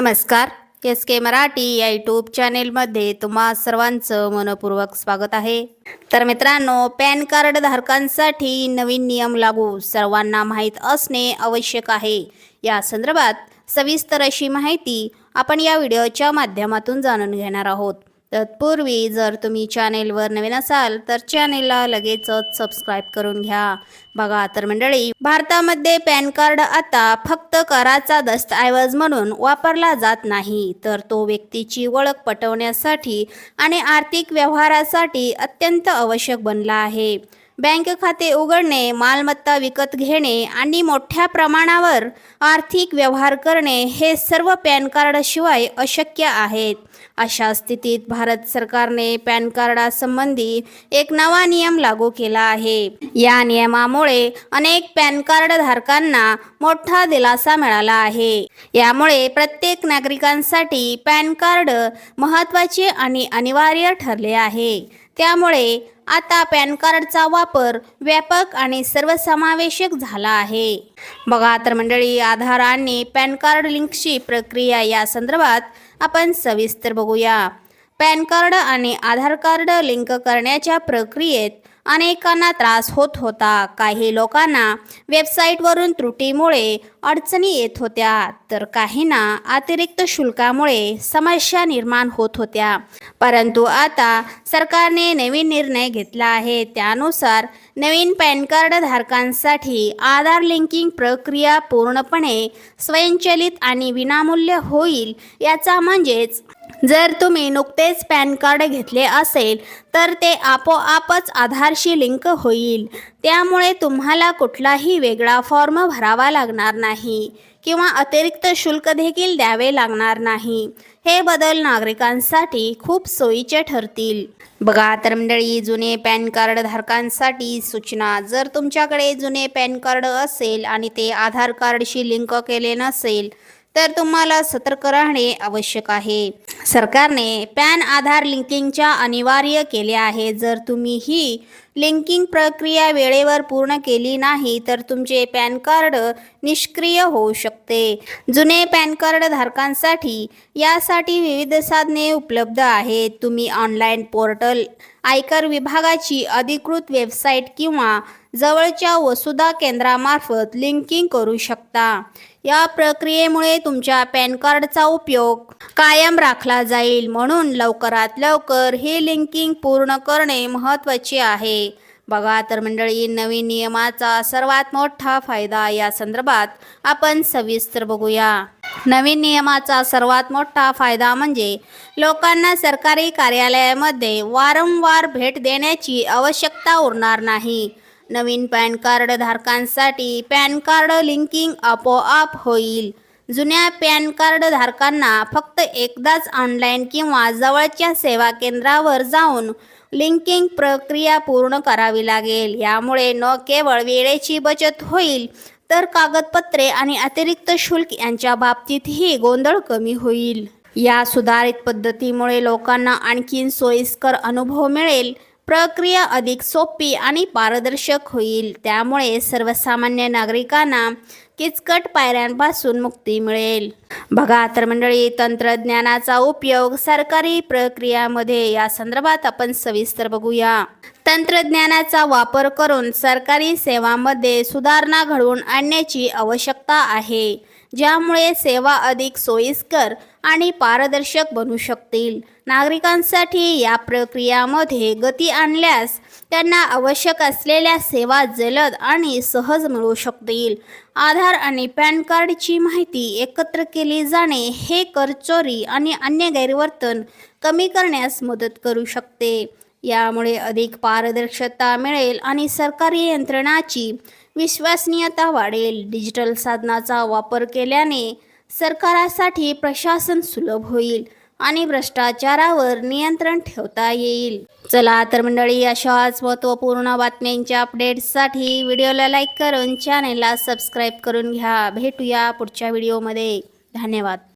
नमस्कार. एस के मराठी या यूट्यूब चॅनेलमध्ये तुम्हा सर्वांचं मनपूर्वक स्वागत आहे. तर मित्रांनो पॅन कार्ड धारकांसाठी नवीन नियम लागू सर्वांना माहीत असणे आवश्यक आहे. या संदर्भात सविस्तर अशी माहिती आपण या व्हिडिओच्या माध्यमातून जाणून घेणार आहोत. तत्पूर्वी जर तुम्ही चॅनेलवर नवीन असाल तर चॅनेलला लगेचच सबस्क्राईब करून घ्या. बघा तर मंडळी भारतामध्ये पॅन कार्ड आता फक्त कराचा दस्तऐवज म्हणून वापरला जात नाही. तर तो व्यक्तीची ओळख पटवण्यासाठी आणि आर्थिक व्यवहारासाठी अत्यंत आवश्यक बनला आहे. बँक खाते उघडणे मालमत्ता विकत घेणे आणि मोठ्या प्रमाणावर आर्थिक व्यवहार करणे हे सर्व पॅन कार्डशिवाय अशक्य आहेत. अशा स्थितीत भारत सरकारने पॅन कार्डासंबंधी एक नवा नियम लागू केला आहे. या नियमामुळे अनेक पॅन कार्ड धारकांना मोठा दिलासा मिळाला आहे. यामुळे प्रत्येक नागरिकांसाठी पॅन कार्ड महत्त्वाचे आणि अनिवार्य ठरले आहे. त्यामुळे आता पॅन कार्डचा वापर व्यापक आणि सर्वसमावेशक झाला आहे. बघा तर मंडळी आधार आणि पॅन कार्ड लिंकची प्रक्रिया या संदर्भात आपण सविस्तर बघूया. पॅन कार्ड आणि आधार कार्ड लिंक करण्याच्या प्रक्रियेत अनेकांना त्रास होत होता. काही लोकांना वेबसाईटवरून त्रुटीमुळे अडचणी येत होत्या तर काहींना अतिरिक्त शुल्कामुळे समस्या निर्माण होत होत्या. परंतु आता सरकारने नवीन निर्णय घेतला आहे. त्यानुसार नवीन पॅन कार्ड धारकांसाठी आधार लिंकिंग प्रक्रिया पूर्णपणे स्वयंचलित आणि विनामूल्य होईल याचा म्हणजेच जर तुम्ही नुकतेच पॅन कार्ड घेतले असेल तर ते आपोआपच आधारशी लिंक होईल. त्यामुळे तुम्हाला कुठलाही वेगळा फॉर्म भरावा लागणार नाही किंवा अतिरिक्त शुल्क देखील द्यावे लागणार नाही. हे बदल नागरिकांसाठी खूप सोयीचे ठरतील. बघा तर मंडळी जुने पॅन कार्ड धारकांसाठी सूचना. जर तुमच्याकडे जुने पॅन कार्ड असेल आणि ते आधार कार्डशी लिंक केले नसेल तर तुम्हाला सतर्क राहणे आवश्यक आहे. सरकारने पॅन आधार लिंकिंगच्या अनिवार्य केले आहे जर तुम्ही ही लिंकिंग प्रक्रिया वेळेवर पूर्ण केली नाही तर तुमचे पॅन कार्ड निष्क्रिय होऊ शकते. जुने पॅन कार्ड धारकांसाठी यासाठी विविध साधने उपलब्ध आहेत. तुम्ही ऑनलाईन पोर्टल आयकर विभागाची अधिकृत वेबसाईट किंवा जवळच्या वसुधा केंद्रामार्फत लिंकिंग करू शकता. या प्रक्रियेमुळे तुमच्या पॅन कार्डचा उपयोग कायम राखला जाईल. म्हणून लवकरात लवकर हे लिंकिंग पूर्ण करणे महत्त्वाचे आहे. बघा तर मंडळी नवीन नियमाचा सर्वात मोठा फायदा या संदर्भात आपण सविस्तर बघूया. नवीन नियमाचा सर्वात मोठा फायदा म्हणजे लोकांना सरकारी कार्यालयामध्ये वारंवार भेट देण्याची आवश्यकता उरणार नाही. नवीन पॅन कार्ड धारकांसाठी पॅन कार्ड लिंकिंग आपोआप होईल. जुन्या पॅन कार्ड धारकांना फक्त एकदाच ऑनलाईन किंवा जवळच्या सेवा केंद्रावर जाऊन लिंकिंग प्रक्रिया पूर्ण करावी लागेल. यामुळे न केवळ वेळेची बचत होईल तर कागदपत्रे आणि अतिरिक्त शुल्क यांच्या बाबतीतही गोंधळ कमी होईल. या सुधारित पद्धतीमुळे लोकांना आणखीन सोयीस्कर अनुभव मिळेल प्रक्रिया अधिक सोपी आणि पारदर्शक होईल. त्यामुळे सर्वसामान्य नागरिकांना किचकट पायऱ्यांपासून मुक्ती मिळेल. बघा तर मंडळी तंत्रज्ञानाचा उपयोग सरकारी प्रक्रियामध्ये या संदर्भात आपण सविस्तर बघूया. तंत्रज्ञानाचा वापर करून सरकारी सेवांमध्ये सुधारणा घडवून आणण्याची आवश्यकता आहे. ज्यामुळे सेवा अधिक सोयीस्कर आणि पारदर्शक बनू शकतील. नागरिकांसाठी या प्रक्रियामध्ये गती आणल्यास त्यांना आवश्यक असलेल्या सेवा जलद आणि सहज मिळू शकतील. आधार आणि पॅन कार्डची माहिती एकत्र केली जाणे हे कर चोरी आणि अन्य गैरवर्तन कमी करण्यास मदत करू शकते. यामुळे अधिक पारदर्शकता मिळेल आणि सरकारी यंत्रणाची विश्वसनीयता वाढेल. डिजिटल साधनाचा वापर केल्याने सरकारासाठी प्रशासन सुलभ होईल आणि भ्रष्टाचारावर नियंत्रण ठेवता येईल. चला तर मंडळी अशाच महत्त्वपूर्ण बातम्यांच्या अपडेट्ससाठी व्हिडिओला लाईक करून चॅनेलला सबस्क्राईब करून घ्या. भेटूया पुढच्या व्हिडिओमध्ये धन्यवाद.